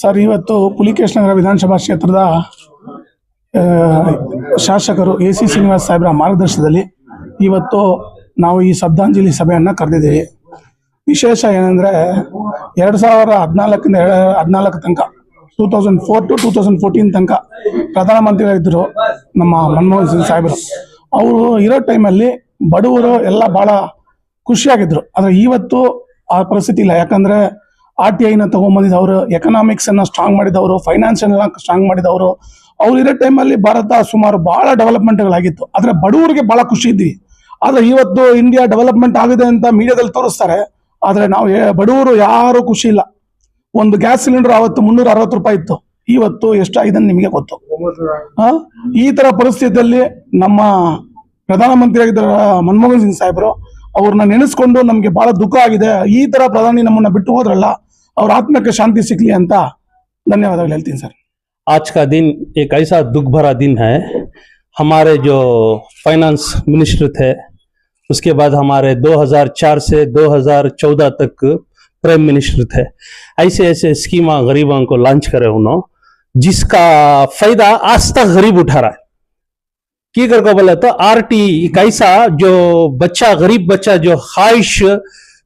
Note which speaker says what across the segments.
Speaker 1: Sir, ಇವತ್ತು ಪುಲಿಕೇಶ್ನಗರ ವಿಧಾನಸಭಾ ಕ್ಷೇತ್ರದ ಶಾಸಕರು ಎ ಸಿ ಶ್ರೀನಿವಾಸ್ ಸಾಹೇಬರ ಮಾರ್ಗದರ್ಶನದಲ್ಲಿ ಇವತ್ತು ನಾವು ಈ ಶ್ರದ್ಧಾಂಜಲಿ ಸಭೆಯನ್ನು ಕರೆದಿದ್ದೀವಿ. ವಿಶೇಷ ಏನಂದರೆ ಎರಡು ಸಾವಿರ ಹದಿನಾಲ್ಕರಿಂದ ಹದಿನಾಲ್ಕು ತನಕ, two thousand four to two thousand fourteen ತನಕ ಪ್ರಧಾನಮಂತ್ರಿಗಳಿದ್ದರು ನಮ್ಮ ಮನಮೋಹನ್ ಸಿಂಗ್ ಸಾಹೇಬರು. ಅವರು ಇರೋ ಟೈಮಲ್ಲಿ ಬಡವರು ಎಲ್ಲ ಭಾಳ ಖುಷಿಯಾಗಿದ್ದರು ಆದರೆ ಇವತ್ತು ಆ ಪರಿಸ್ಥಿತಿ ಇಲ್ಲ. ಯಾಕಂದ್ರೆ ಆರ್ ಟಿ ಐನ ತಗೊಂಬಂದಿದ್ದವರು ಎಕನಾಮಿಕ್ಸ್ ಅನ್ನ ಸ್ಟ್ರಾಂಗ್ ಮಾಡಿದವರು ಫೈನಾನ್ಸ್ ಅನ್ನ ಸ್ಟ್ರಾಂಗ್ ಮಾಡಿದವರು ಅವ್ರು ಇರೋ ಟೈಮಲ್ಲಿ ಭಾರತ ಸುಮಾರು ಬಹಳ ಡೆವಲಪ್ಮೆಂಟ್ಗಳಾಗಿತ್ತು ಆದ್ರೆ ಬಡವರಿಗೆ ಬಹಳ ಖುಷಿ ಇದ್ವಿ. ಆದ್ರೆ ಇವತ್ತು ಇಂಡಿಯಾ ಡೆವಲಪ್ಮೆಂಟ್ ಆಗಿದೆ ಅಂತ ಮೀಡಿಯಾದಲ್ಲಿ ತೋರಿಸ್ತಾರೆ. ಆದ್ರೆ ನಾವು ಬಡವರು ಯಾರು ಖುಷಿ ಇಲ್ಲ. ಒಂದು ಗ್ಯಾಸ್ ಸಿಲಿಂಡರ್ ಅವತ್ತು ಮುನ್ನೂರ ಅರವತ್ತು ರೂಪಾಯಿ ಇತ್ತು. ಇವತ್ತು ಎಷ್ಟಾಗಿದೆ ನಿಮಗೆ ಗೊತ್ತು? ಈ ತರ ಪರಿಸ್ಥಿತಿಯಲ್ಲಿ ನಮ್ಮ ಪ್ರಧಾನಮಂತ್ರಿ ಆಗಿದ್ದ ಮನಮೋಹನ್ ಸಿಂಗ್ ಸಾಹೇಬರು ಅವ್ರನ್ನ ನೆನೆಸ್ಕೊಂಡು ನಮ್ಗೆ ಬಹಳ ದುಃಖ ಆಗಿದೆ. ಈ ತರ ಪ್ರಧಾನಿ ನಮ್ಮನ್ನ ಬಿಟ್ಟು ಹೋದ್ರಲ್ಲ ಅವ್ರ ಆತ್ಮಕ್ಕೆ ಶಾಂತಿ ಸಿಗ್ಲಿ ಅಂತ ಧನ್ಯವಾದಗಳು ಹೇಳ್ತೀನಿ ಸರ್
Speaker 2: आज का दिन एक ऐसा दुख भरा दिन है हमारे जो फाइनेंस मिनिस्टर थे उसके बाद हमारे 2004 से 2014 तक प्राइम मिनिस्टर थे ऐसे ऐसे स्कीमा गरीबों को लॉन्च करे उन्होंने जिसका फायदा आज तक गरीब उठा रहा है की कर को बोले तो आर टी एक ऐसा जो बच्चा गरीब बच्चा जो ख्वाहिश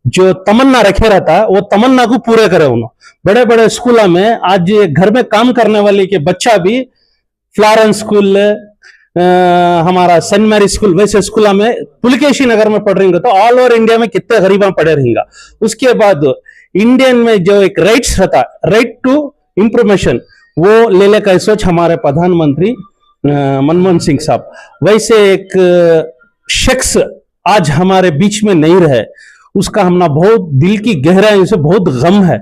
Speaker 2: जो तमन्ना रखे रहता है वो तमन्ना को पूरे करे उन्होंने बड़े बड़े स्कूलों में आज घर में काम करने वाले के बच्चा भी फ्लॉरेंस स्कूल अ, हमारा सेंट मैरी स्कूल वैसे स्कूलों में पुलकेशी नगर में पढ़ रही तो ऑल ओवर इंडिया में कितने गरीबा पढ़े रहेंगे। उसके बाद इंडियन में जो एक राइट्स रहता राइट टू इंफॉर्मेशन वो ले ले का सोच हमारे प्रधानमंत्री मनमोहन सिंह साहब। वैसे एक शख्स आज हमारे बीच में नहीं रहे। उसका हमना बहुत दिल की गहराई से बहुत गम है।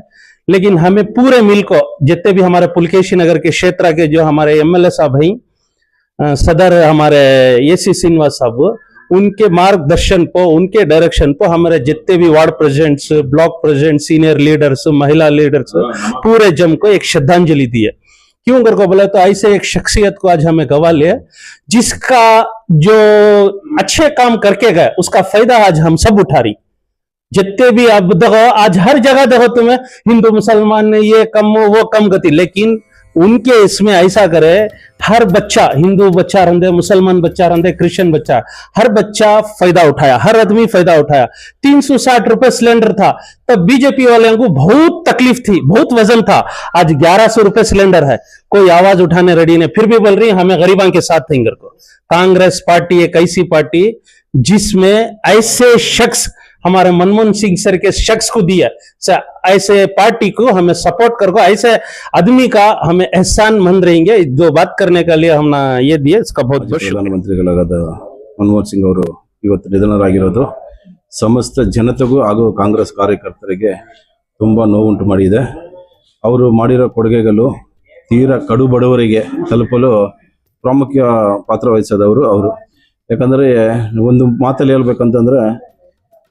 Speaker 2: लेकिन हमें पूरे मिल को, जितने भी हमारे पुलकेशी नगर के क्षेत्र के जो हमारे एमएलए साहब हैं सदर हमारे ए सी श्रीनिवास साहब, उनके मार्गदर्शन पर उनके डायरेक्शन पर हमारे जितने भी ward presidents, block president senior leaders, महिला लीडर्स, पूरे जम को एक श्रद्धांजलि दी है। क्यों कर को बोले तो ऐसे एक शख्सियत को आज हमें गवा लिया, जिसका जो अच्छे काम करके गए, उसका फ़ायदा आज हम सब उठा रही। जितने भी अब देखो आज हर जगह देखो तुम्हें, हिंदू, मुसलमान ने ये कम, वो कम गति। लेकिन उनके इसमें ऐसा करे, हर बच्चा, हिंदू बच्चा रंदे मुसलमान बच्चा रंदे क्रिश्चियन बच्चा, हर बच्चा फ़ायदा उठाया, हर आदमी फ़ायदा उठाया। तीन सौ साठ रुपए सिलेंडर था, तब बीजेपी वाले को बहुत तकलीफ़ थी, बहुत वज़न था। आज ग्यारह सौ रुपए सिलेंडर है, कोई आवाज़ उठाने रेडी नहीं, फिर भी बोल रही हमें गरीबा के साथ थे को। कांग्रेस पार्टी, एक ऐसी पार्टी, जिसमें ऐसे शख्स हमारे मनमोहन सिंह सर के शख्स को दिया स- ऐसे पार्टी को हमें सपोर्ट कर को ऐसे आदमी का हमें एहसान मंद रहेंगे जो बात करने के लिए हमने ये दिए इसका बहुत बहुत शुक्रिया
Speaker 3: ಪ್ರಧಾನಮಂತ್ರಿಗಳಾದ ಮನಮೋಹನ್ ಸಿಂಗ್ ಅವರು ಇವತ್ತು ನಿಧನರಾಗಿರೋದು ಸಮಸ್ತ ಜನತೆಗೂ ಹಾಗೂ ಕಾಂಗ್ರೆಸ್ ಕಾರ್ಯಕರ್ತರಿಗೆ ತುಂಬ ನೋವುಂಟು ಮಾಡಿದೆ ಅವರು ಮಾಡಿರೋ ಕೊಡುಗೆಗಳು ತೀರಾ ಕಡು ಬಡವರಿಗೆ ತಲುಪಲು ಪ್ರಾಮುಖ್ಯ ಪಾತ್ರ ವಹಿಸೋದವರು ಅವರು ಯಾಕಂದರೆ ಒಂದು ಮಾತಲ್ಲಿ ಹೇಳ್ಬೇಕಂತಂದ್ರೆ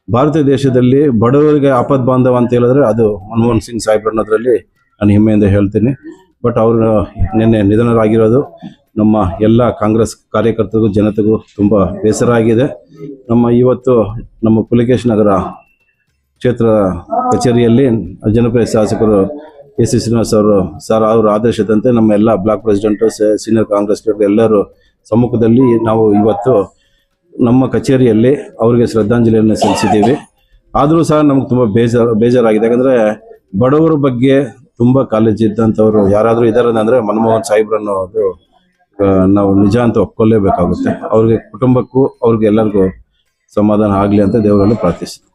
Speaker 3: ಭಾರತ ದೇಶದಲ್ಲಿ ಬಡವರಿಗೆ ಆಪದ್ ಬಾಂಧವ ಅಂತ ಹೇಳಿದ್ರೆ ಅದು ಮನಮೋಹನ್ ಸಿಂಗ್ ಸಾಹೇಬ್ ಅನ್ನೋದ್ರಲ್ಲಿ ನಾನು ಹೆಮ್ಮೆಯಿಂದ ಹೇಳ್ತೀನಿ. ಬಟ್ ಅವರು ನಿನ್ನೆ ನಿಧನರಾಗಿರೋದು ನಮ್ಮ ಎಲ್ಲ ಕಾಂಗ್ರೆಸ್ ಕಾರ್ಯಕರ್ತರಿಗೂ, ಜನತೆಗೂ ತುಂಬ ಬೇಸರ ಆಗಿದೆ. ನಮ್ಮ ಇವತ್ತು ನಮ್ಮ ಪುಲಿಕೇಶ್ ನಗರ ಕ್ಷೇತ್ರ ಕಚೇರಿಯಲ್ಲಿ ಜನಪ್ರಿಯ ಶಾಸಕರು ಎಸ್ ಸಿ ಶ್ರೀನಿವಾಸ್ ಅವರು ಸರ್, ಅವರ ಆದೇಶದಂತೆ ನಮ್ಮ ಎಲ್ಲ ಬ್ಲಾಕ್ ಪ್ರೆಸಿಡೆಂಟು ಸೀನಿಯರ್ ಕಾಂಗ್ರೆಸ್ ಎಲ್ಲರೂ ಸಮ್ಮುಖದಲ್ಲಿ ನಾವು ಇವತ್ತು ನಮ್ಮ ಕಚೇರಿಯಲ್ಲಿ ಅವರಿಗೆ ಶ್ರದ್ಧಾಂಜಲಿಯನ್ನು ಸಲ್ಲಿಸಿದ್ದೀವಿ. ಆದರೂ ಸಹ ನಮ್ಗೆ ತುಂಬ ಬೇಜಾರು, ಬೇಜಾರಾಗಿದೆ. ಯಾಕಂದರೆ ಬಡವರ ಬಗ್ಗೆ ತುಂಬ ಕಾಲೇಜ್ ಇದ್ದಂಥವ್ರು ಯಾರಾದರೂ ಇದ್ದಾರೆ ಅಂದರೆ ಮನಮೋಹನ್ ಸಾಹೇಬ್ರನ್ನು ಅದು ನಾವು ನಿಜ ಅಂತ ಒಪ್ಕೊಳ್ಳೇಬೇಕಾಗುತ್ತೆ ಅವ್ರಿಗೆ ಕುಟುಂಬಕ್ಕೂ ಅವ್ರಿಗೆ ಎಲ್ಲರಿಗೂ ಸಮಾಧಾನ ಆಗಲಿ ಅಂತ ದೇವರಲ್ಲಿ ಪ್ರಾರ್ಥಿಸ್ತೀನಿ